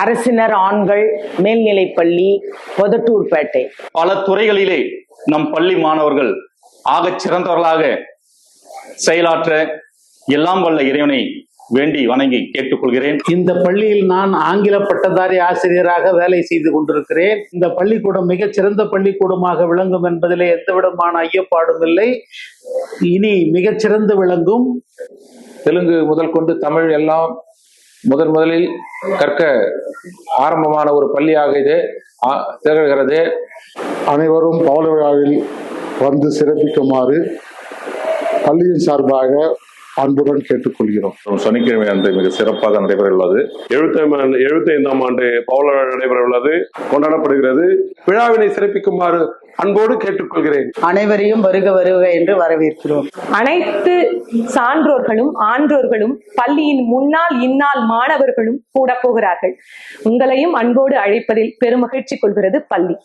அரசினர் ஆண்கள் மேல்நிலைப்பள்ளி பொதட்டூர்பேட்டை பல துறைகளிலே நம் பள்ளி மாணவர்கள் ஆகச் சிறந்தவர்களாக செயலாற்ற எல்லாம் வல்ல இறைவனை வேண்டி வணங்கி கேட்டுக்கொள்கிறேன். இந்த பள்ளியில் நான் ஆங்கில பட்டதாரி ஆசிரியராக வேலை செய்து கொண்டிருக்கிறேன். இந்த பள்ளிக்கூடம் மிகச் சிறந்த பள்ளிக்கூடமாக விளங்கும் என்பதிலே எந்த விதமான ஐயப்பாடும் இல்லை. இனி மிகச்சிறந்து விளங்கும். தெலுங்கு முதல் கொண்டு தமிழ் எல்லாம் முதன் முதலில் கற்க ஆரம்பமான ஒரு பள்ளியாக இது திகழ்கிறது. அனைவரும் பவள விழாவில் வந்து சிறப்பிக்குமாறு பள்ளியின் சார்பாக அன்புடன் கேட்டுக்கொள்கிறோம். சனிக்கிழமை அன்று மிக சிறப்பாக நடைபெற உள்ளது எழுபத்தி எழுபத்தைந்தாம் ஆண்டு பவுல விழா நடைபெற உள்ளது கொண்டாடப்படுகிறது. விழாவினை சிறப்பிக்குமாறு அன்போடு கேட்டுக்கொள்கிறேன். அனைவரையும் வருக வருக என்று வரவேற்கிறோம். அனைத்து சான்றோர்களும் ஆன்றோர்களும் பள்ளியின் முன்னாள் இந்நாள் மாணவர்களும் கூட போகிறார்கள். உங்களையும் அன்போடு அழைப்பதில் பெருமகிழ்ச்சி கொள்கிறது பள்ளி.